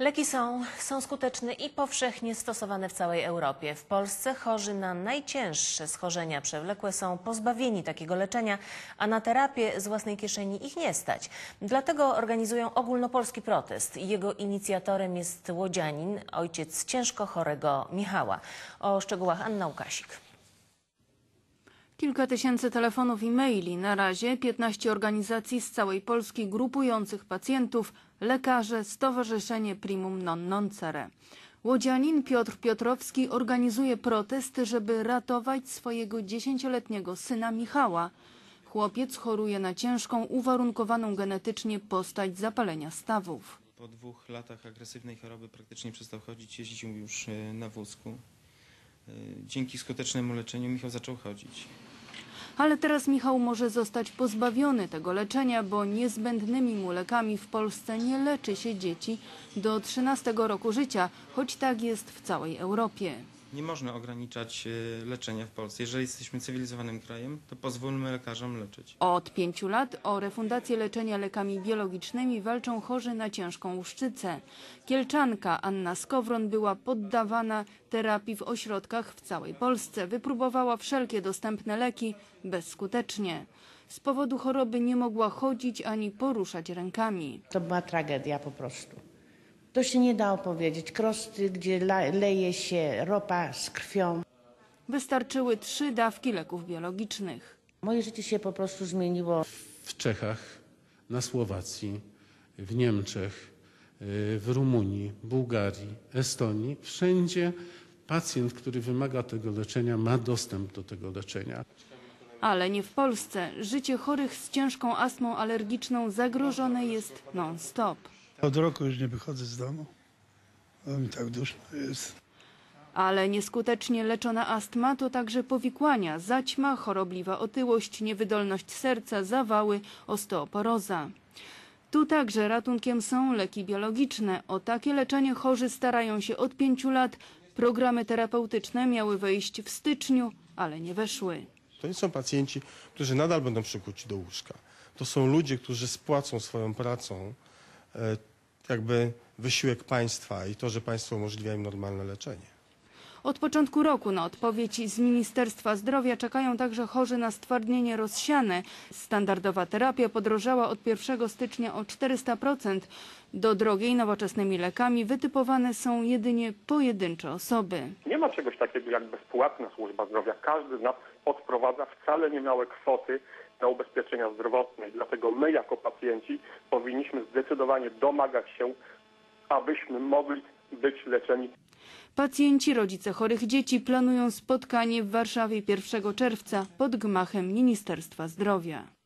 Leki są, są skuteczne i powszechnie stosowane w całej Europie. W Polsce chorzy na najcięższe schorzenia przewlekłe są pozbawieni takiego leczenia, a na terapię z własnej kieszeni ich nie stać. Dlatego organizują ogólnopolski protest. Jego inicjatorem jest łodzianin, ojciec ciężko chorego Michała. O szczegółach Anna Łukasik. Kilka tysięcy telefonów i maili. Na razie 15 organizacji z całej Polski grupujących pacjentów, lekarze, Stowarzyszenie Primum Non Nocere. Łodzianin Piotr Piotrowski organizuje protest, żeby ratować swojego dziesięcioletniego syna Michała. Chłopiec choruje na ciężką, uwarunkowaną genetycznie postać zapalenia stawów. Po dwóch latach agresywnej choroby praktycznie przestał chodzić, jeździł już e, na wózku. E, Dzięki skutecznemu leczeniu Michał zaczął chodzić. Ale teraz Michał może zostać pozbawiony tego leczenia, bo niezbędnymi mu lekami w Polsce nie leczy się dzieci do 13 roku życia, choć tak jest w całej Europie. Nie można ograniczać e, leczenia w Polsce. Jeżeli jesteśmy cywilizowanym krajem, to pozwólmy lekarzom leczyć. Od pięciu lat o refundację leczenia lekami biologicznymi walczą chorzy na ciężką łuszczycę. Kielczanka Anna Skowron była poddawana terapii w ośrodkach w całej Polsce. Wypróbowała wszelkie dostępne leki bezskutecznie. Z powodu choroby nie mogła chodzić ani poruszać rękami. To była tragedia po prostu. To się nie da opowiedzieć. Krosty, gdzie leje się ropa z krwią. Wystarczyły trzy dawki leków biologicznych. Moje życie się po prostu zmieniło. w Czechach, na Słowacji, w Niemczech, y, w Rumunii, Bułgarii, Estonii. Wszędzie pacjent, który wymaga tego leczenia, ma dostęp do tego leczenia. Ale nie w Polsce. Życie chorych z ciężką astmą alergiczną zagrożone jest non-stop. Od roku już nie wychodzę z domu. Bo mi tak duszno jest. Ale nieskutecznie leczona astma to także powikłania, zaćma, chorobliwa otyłość, niewydolność serca, zawały, osteoporoza. Tu także ratunkiem są leki biologiczne. O takie leczenie chorzy starają się od pięciu lat. Programy terapeutyczne miały wejść w styczniu, ale nie weszły. To nie są pacjenci, którzy nadal będą przykuci do łóżka. To są ludzie, którzy spłacą swoją pracą e, jakby wysiłek państwa i to, że państwo umożliwia im normalne leczenie. Od początku roku na odpowiedź z Ministerstwa Zdrowia czekają także chorzy na stwardnienie rozsiane. Standardowa terapia podrożała od 1 stycznia o 400%. Do drogiej nowoczesnymi lekami wytypowane są jedynie pojedyncze osoby. Nie ma czegoś takiego jak bezpłatna służba zdrowia. Każdy z nas odprowadza wcale niemałe kwoty na ubezpieczenia zdrowotne. Dlatego my jako pacjenci powinniśmy zdecydowanie domagać się, abyśmy mogli być leczeni Pacjenci, rodzice chorych dzieci planują spotkanie w Warszawie 1 czerwca pod gmachem Ministerstwa Zdrowia.